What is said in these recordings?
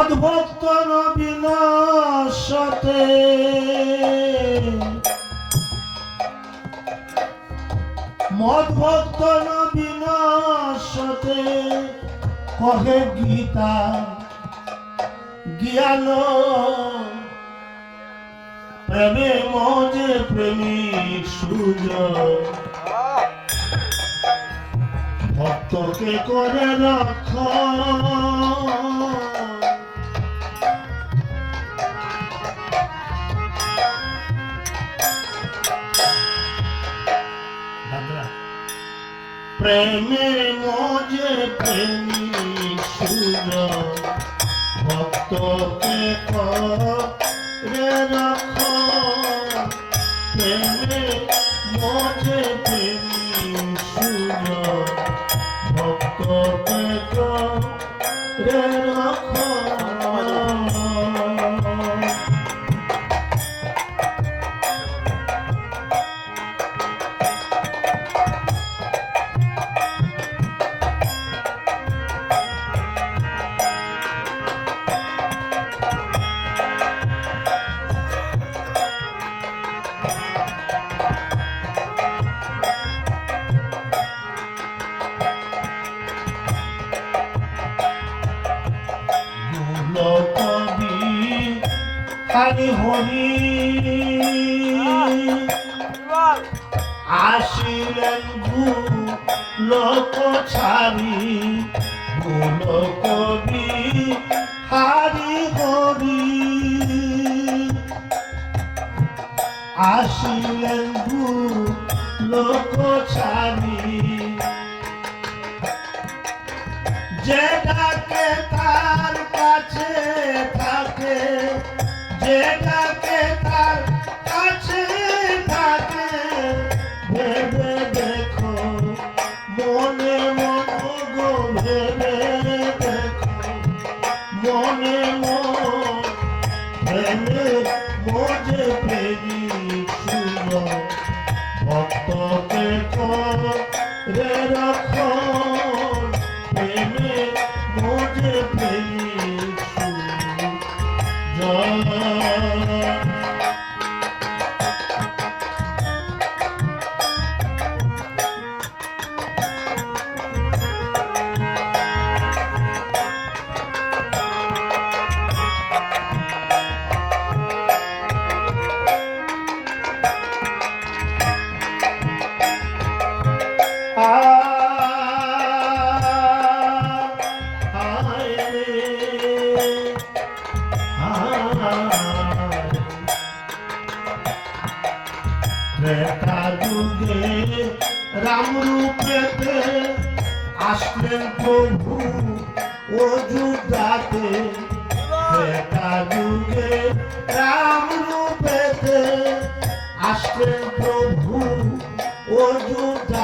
ভক্ত বিনাশতে মদ ভক্ত বিনাশতে কহে গীতা জ্ঞান প্রেমে মজে প্রেমিক সুযোগ ভক্তকে করে রাখ। প্রেমে মজে প্রেমিক সুযোগ ভক্তকে রাখ। হরি হরি আসিলেন গু লোক ছাড়ি গুল কবি হারি হরি। আসিলেন গু লোক ছাড়ি যেটাকে তার কাছে থাকে যেটাকে যুগে রাম রূপেতে আসলেন প্রভু অযোধ্যাতে ত্রেতা যুগে রাম রূপেতে আসলেন প্রভু অযোধ্যাতে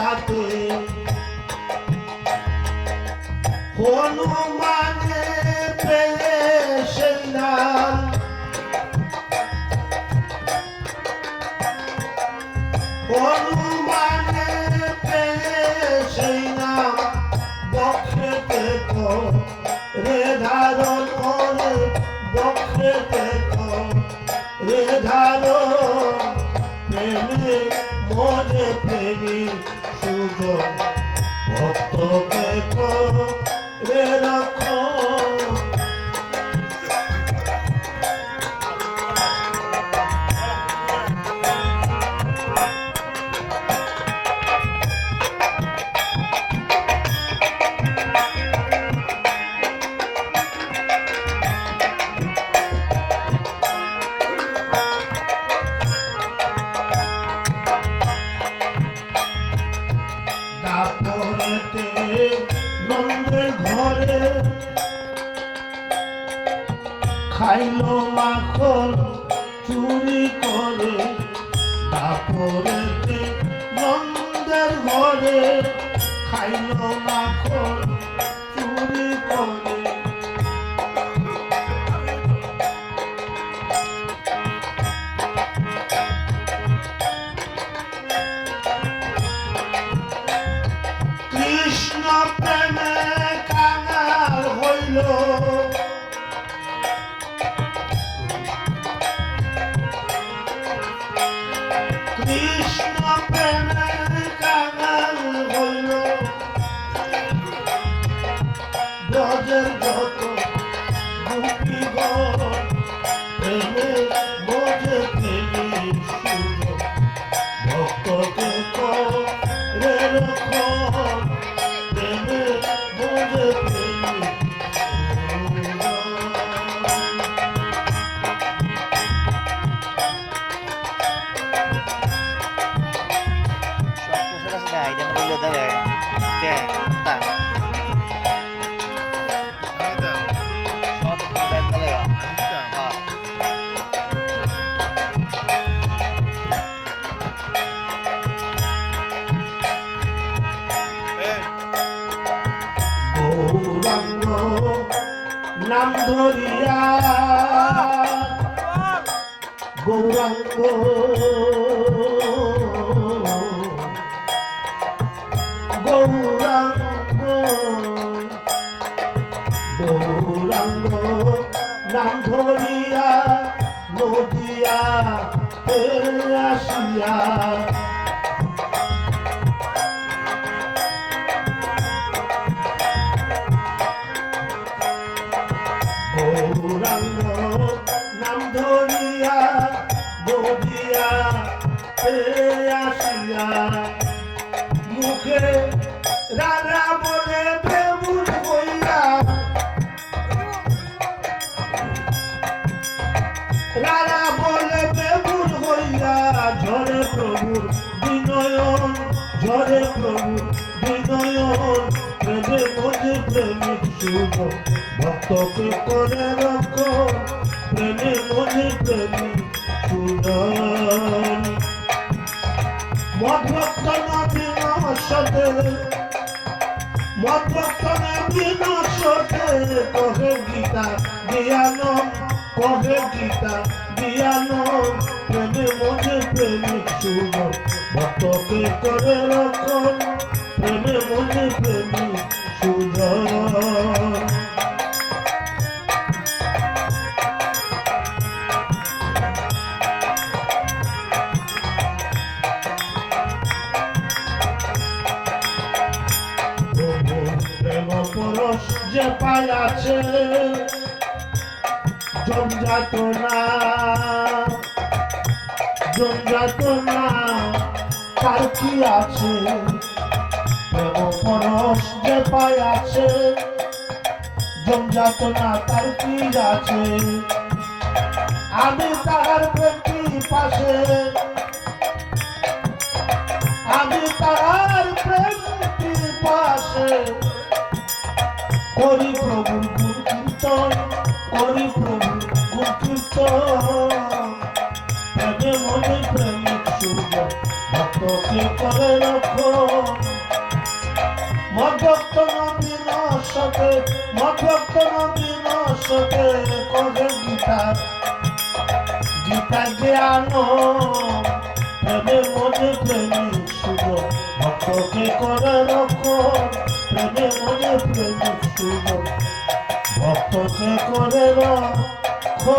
হনুমানে সেই নাম বক্ষেতে তো রে ধারণ করে বক্ষেতে তো রে ধারণ প্রেমে মনে প্রেমী সুযোগ ভক্তকে করে। রাখো তারপরেতে নন্দের ঘরে। খাইলো মাখন চুরি করে তারপরে নন্দের ঘরে। খাইলো মাখন নাম ধরিয়া গৌরাঙ্গ গৌরাঙ্গ নাম মুখে রাজা বলে বেবুর হইয়া রাজা বলে বেবুর হইয়া ঝরে প্রভুর বিনয়ন ঝরে প্রভুর বিনয়ন প্রেমে মধ্যে প্রেমিক ভক্তকে করে রক্ষণ প্রেমে মধ্যে প্রেমিক সুজন মধ্বক্ত বিনাশতে মধ্বক্ত বিনাশতে কহে গীতা জ্ঞান কহে গীতা জ্ঞান প্রেমে মধ্যে প্রেমিক শুভ ভক্তকে করে রক্ষণ প্রেমে মধ্যে প্রেমিক সুজন যে পাইয়াছে জমযাতনা জমযাতনা তার কি আছে? পরশ যে পাইয়াছে জমযাতনা তার কি আছে? আমি প্রেমটি পাশে। আমি প্রেমটি পাশে। করি প্রভু গুণ কীর্তন, করি প্রভু গুণ কীর্তন। প্রেমে মনে প্রেমিক সুর ভক্তকে করে রাখো। মধ্যক্ত নদী নশতে মধ্যক্ত নদী নশতে করে গীতা। গীতা জ্ঞান প্রেমে মনে প্রেমিক সুর ভক্তকে করে রাখো। প্রেমে মনে প্রেমিক ভক্তকে করে রাখো।